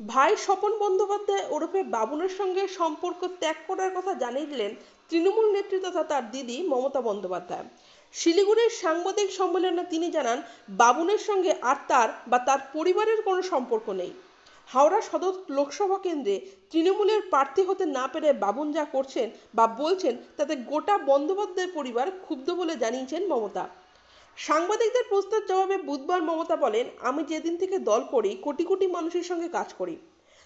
ভাই স্বপন বন্দ্যোপাধ্যায় ওরফে বাবুনের সঙ্গে সম্পর্ক ত্যাগ করার কথা জানিয়ে দিলেন তৃণমূল নেত্রী তথা তার দিদি মমতা বন্দ্যোপাধ্যায়। শিলিগুড়ির সাংবাদিক সম্মেলনে তিনি জানান, বাবুনের সঙ্গে আর তার বা তার পরিবারের কোনো সম্পর্ক নেই। হাওড়া সদর লোকসভা কেন্দ্রে তৃণমূলের প্রার্থী হতে না পেরে বাবুন যা করছেন বা বলছেন, তাতে গোটা বন্দ্যোপাধ্যায় পরিবার ক্ষুব্ধ বলে জানিয়েছেন মমতা। সাংবাদিকদের প্রশ্নের জবাবে বুধবার মমতা বলেন, আমি যেদিন থেকে দল করি, কোটি কোটি মানুষের সঙ্গে কাজ করি।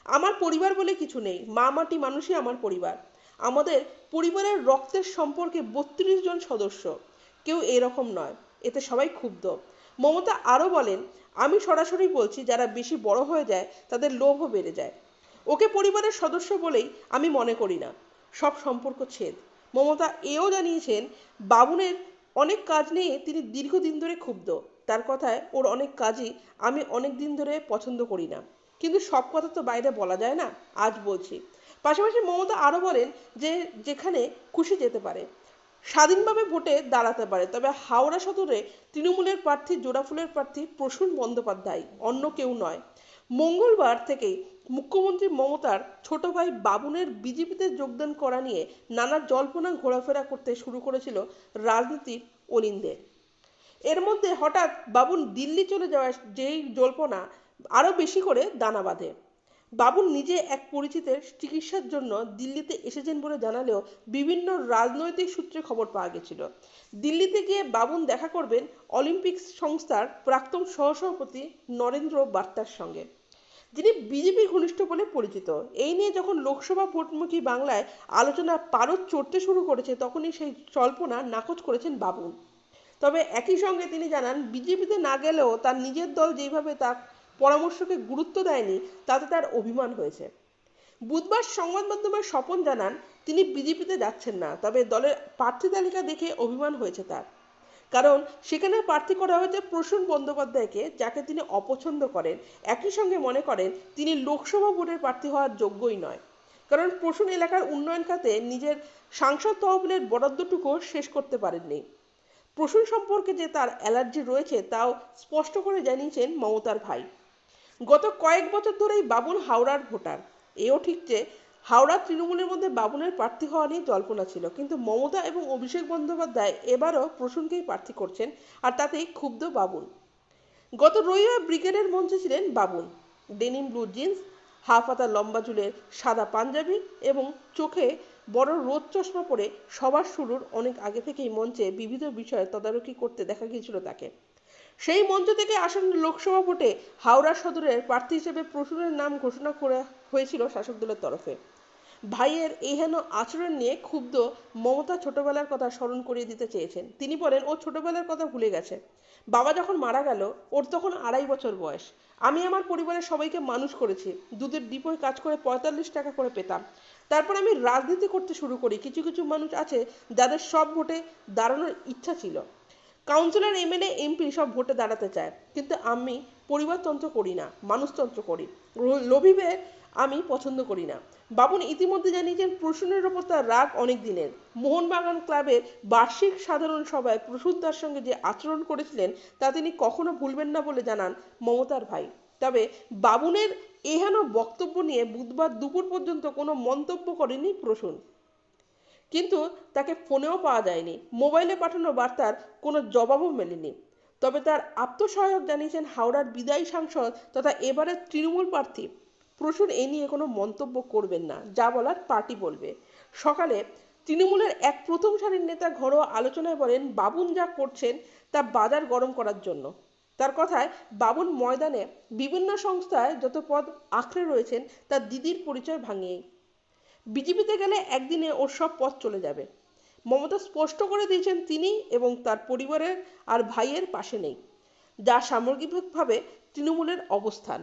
আমার পরিবার বলে কিছু নেই। মা মাটি মানুষই আমার পরিবার। আমাদের পরিবারের রক্তের সম্পর্কে বত্রিশ জন সদস্য। কেউ এরকম নয়। এতে সবাই ক্ষুব্ধ। মমতা আরও বলেন, আমি সরাসরি বলছি, যারা বেশি বড় হয়ে যায়, তাদের লোভও বেড়ে যায়। ওকে পরিবারের সদস্য বলেই আমি মনে করি না। সব সম্পর্ক ছেদ। মমতা এও জানিয়েছেন বাবুনের অনেক কাজ নিয়ে তিনি দীর্ঘদিন ধরে ক্ষুব্ধ। তার কথায়, ওর অনেক কাজই আমি অনেক দিন ধরে পছন্দ করি না। কিন্তু সব কথা তো বাইরে বলা যায় না, আজ বলছি। পাশাপাশি মমতা আরও বলেন যে, যেখানে খুশি যেতে পারে, স্বাধীনভাবে ভোটে দাঁড়াতে পারে। তবে হাওড়া সদরে তৃণমূলের প্রার্থী, জোড়াফুলের প্রার্থী প্রসূন বন্দ্যোপাধ্যায়, অন্য কেউ নয়। মঙ্গলবার থেকেই মুখ্যমন্ত্রী মমতার ছোট ভাই বাবুনের বিজেপিতে যোগদান করা নিয়ে নানা জল্পনা ঘোরাফেরা করতে শুরু করেছিল রাজনীতির অলিন্দে। এর মধ্যে হঠাৎ বাবুন দিল্লি চলে যাওয়ার যেই জল্পনা আরও বেশি করে দানা বাঁধে। বাবুন নিজে এক পরিচিতের চিকিৎসার জন্য দিল্লিতে এসেছেন বলে জানালেও বিভিন্ন রাজনৈতিক সূত্রে খবর পাওয়া গেছিল। দিল্লিতে গিয়ে বাবুন দেখা করবেন অলিম্পিক্স সংস্থার প্রাক্তন সহসভাপতি নরেন্দ্র বার্তার সঙ্গে। যিনি বিজেপি ঘনিষ্ঠ বলে পরিচিত। এই নিয়ে যখন লোকসভা ভোটমুখী বাংলায় আলোচনা পারদ চড়তে শুরু করেছে, তখনই সেই জল্পনা নাকচ করেছেন বাবুন তবে একই সঙ্গে তিনি জানান, বিজেপিতে না গেলেও তার নিজের দল যেভাবে তার পরামর্শকে গুরুত্ব দেয়নি, তাতে তার অভিমান হয়েছে। বুধবার সংবাদ মাধ্যমে স্বপন জানান, তিনি বিজেপিতে যাচ্ছেন না, তবে দলের প্রার্থী তালিকা দেখে অভিমান হয়েছে তার। কারণ সেখানে প্রার্থী করা হয়েছে প্রসূন বন্দ্যোপাধ্যায়কে, যাকে তিনি অপছন্দ করেন। একই সঙ্গে মনে করেন, তিনি লোকসভা ভোটের প্রার্থী হওয়ার যোগ্যই নয়। কারণ প্রসূন এলাকার উন্নয়ন খাতে নিজের সাংসদ তহবিলের বরাদ্দটুকুও শেষ করতে পারেননি। প্রসূন সম্পর্কে যে তার অ্যালার্জি রয়েছে, তাও স্পষ্ট করে জানিয়েছেন মমতার ভাই। গত কয়েক বছর ধরেই বাবুল হাওড়ার ভোটার। এও ঠিক যে হাওড়া তৃণমূলের মধ্যে বাবুলের প্রার্থী হওয়া নিয়ে জল্পনা ছিল, কিন্তু মমতা এবং অভিষেক বন্দ্যোপাধ্যায় এবারও প্রসূনকেই প্রার্থী করছেন আর তাতেই ক্ষুব্ধ বাবুল গত রবিবার ব্রিগেডের মঞ্চে ছিলেন Babul denim blue jeans, half হাতা লম্বা চুলের সাদা পাঞ্জাবি এবং চোখে বড় রোদ চশমা পরে সবার শুরুর অনেক আগে থেকেই মঞ্চে বিবিধ বিষয়ে তদারকি করতে দেখা গিয়েছিল তাকে। সেই মঞ্চ থেকে আসন্ন লোকসভা ভোটে হাওড়া সদরের প্রার্থী হিসেবে প্রসূনের নাম ঘোষণা করা হয়েছিল শাসক দলের তরফে। ভাইয়ের এই হেন আচরণ নিয়ে ক্ষুব্ধ মমতা ছোটবেলার কথা স্মরণ করিয়ে দিতে চেয়েছেন। তিনি বলেন, ও ছোটবেলার কথা ভুলে গেছে। বাবা যখন মারা গেল, ওর তখন আড়াই বছর বয়স। আমি আমার পরিবারের সবাইকে মানুষ করেছি। দুধের ডিপোয় কাজ করে পঁয়তাল্লিশ টাকা করে পেতাম। তারপর আমি রাজনীতি করতে শুরু করি। কিছু কিছু মানুষ আছে যাদের সব ভোটে দাঁড়ানোর ইচ্ছা ছিল। কাউন্সিলর এমএলএ এমপি সব ভোটে দাঁড়াতে চায়। কিন্তু আমি পরিবারতন্ত্র করি না, মানুষতন্ত্র করি। লোভিবে আমি পছন্দ করি না। বাবুন, ইতিমধ্যে জানিয়েছেন প্রসূনের ওপর তার রাগ অনেক দিনের। মোহনবাগান ক্লাবের বার্ষিক সাধারণ সভায় প্রসূন সঙ্গে যে আচরণ করেছিলেন, তা তিনি কখনো ভুলবেন না বলে জানান মমতার ভাই। তবে বাবুনের এহেন বক্তব্য নিয়ে বুধবার দুপুর পর্যন্ত কোনো মন্তব্য করেনি প্রসূন। কিন্তু তাকে ফোনেও পাওয়া যায়নি। মোবাইলে পাঠানো বার্তার কোনো জবাবও মেলেনি। তবে তার আত্মসহায়ক জানিয়েছেন হাওড়ার বিদায়ী সাংসদ তথা এবারের তৃণমূল প্রার্থী। প্রচুর এ নিয়ে কোনো মন্তব্য করবেন না, যা বলার পার্টি বলবে। সকালে তৃণমূলের এক প্রথম সারির নেতা ঘরোয়া আলোচনায় বলেন, বাবুন যা করছেন তা বাজার গরম করার জন্য। তার কথায়, বাবুন ময়দানে বিভিন্ন সংস্থায় যত পদ আঁকড়ে রয়েছেন তার দিদির পরিচয় ভাঙিয়েই। বিজেপিতে গেলে একদিনে ওর সব পথ চলে যাবে। মমতা স্পষ্ট করে দিয়েছেন তিনি এবং তার পরিবারের আর ভাইয়ের পাশে নেই। যা সামগ্রিকভাবে তৃণমূলের অবস্থান।